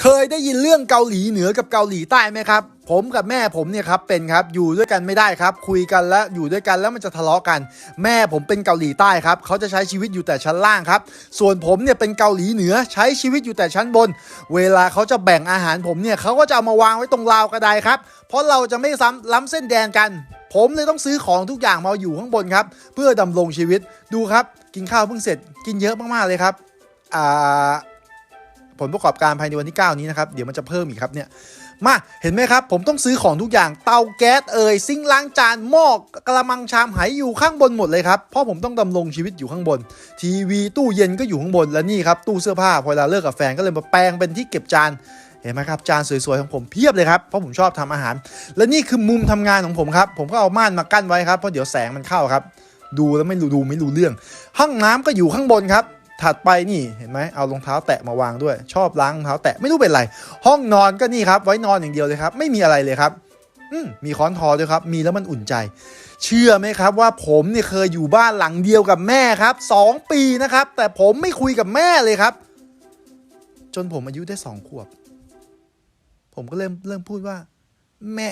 เคยได้ยินเรื่องเกาหลีเหนือกับเกาหลีใต้ไหมครับ ผมกับแม่ผมเนี่ยครับเป็นครับอยู่ด้วยกันไม่ได้ครับ คุยกันแล้วอยู่ด้วยกันแล้วมันจะทะเลาะกัน แม่ผมเป็นเกาหลีใต้ครับเขาจะใช้ชีวิตอยู่แต่ชั้นล่างครับ ส่วนผมเนี่ยเป็นเกาหลีเหนือใช้ชีวิตอยู่แต่ชั้นบน เวลาเขาจะแบ่งอาหารผมเนี่ยเขาก็จะเอามาวางไว้ตรงราวกระไดครับ เพราะเราจะไม่ซ้ำล้ำเส้นแดนกัน ผมเลยต้องซื้อของทุกอย่างมาอยู่ข้างบนครับเพื่อดำรงชีวิตดูครับ กินข้าวเพิ่งเสร็จกินเยอะมากๆเลยครับอ่า ผลประกอบการภายในวันที่ 9 นี้นะครับ เดี๋ยวมันจะเพิ่มอีกครับเนี่ยมาเห็นไหมครับ ผมต้องซื้อของทุกอย่างเตาแก๊สเอ่ยซิงล้างจานหม้อกระมังชามไหอยู่ข้างบนหมดเลยครับเพราะผมต้องดำรงชีวิตอยู่ข้างบน ทีวีตู้เย็นก็อยู่ข้างบนและนี่ครับตู้เสื้อผ้าพอเวลาเลิกกับแฟนก็เลยมาแปลงเป็นที่เก็บจานเห็นไหมครับจานสวยๆของผมเพียบเลยครับเพราะผมชอบทำอาหาร และนี่คือมุมทำงานของผมครับผมก็เอาม่านมากั้นไว้ครับเพราะเดี๋ยวแสงมันเข้าครับ ดูแล้วไม่รู้ดูไม่รู้เรื่อง ห้องน้ำก็อยู่ข้างบนครับ ถัดไปนี่เห็นไหมเอารองเท้าแตะมาวางด้วย ชอบล้างรองเท้าแตะไม่รู้เป็นไร ห้องนอนก็นี่ครับไว้นอนอย่างเดียวเลยครับ ไม่มีอะไรเลยครับอืมีค้อนทอด้วยครับ มีแล้วมันอุ่นใจ เชื่อไหมครับว่าผมเนี่ยเคยอยู่บ้านหลังเดียวกับแม่ครับสองปีนะครับ แต่ผมไม่คุยกับแม่เลยครับ จนผมอายุได้สองขวบ ผมก็เริ่มเริ่มพูดว่า แม่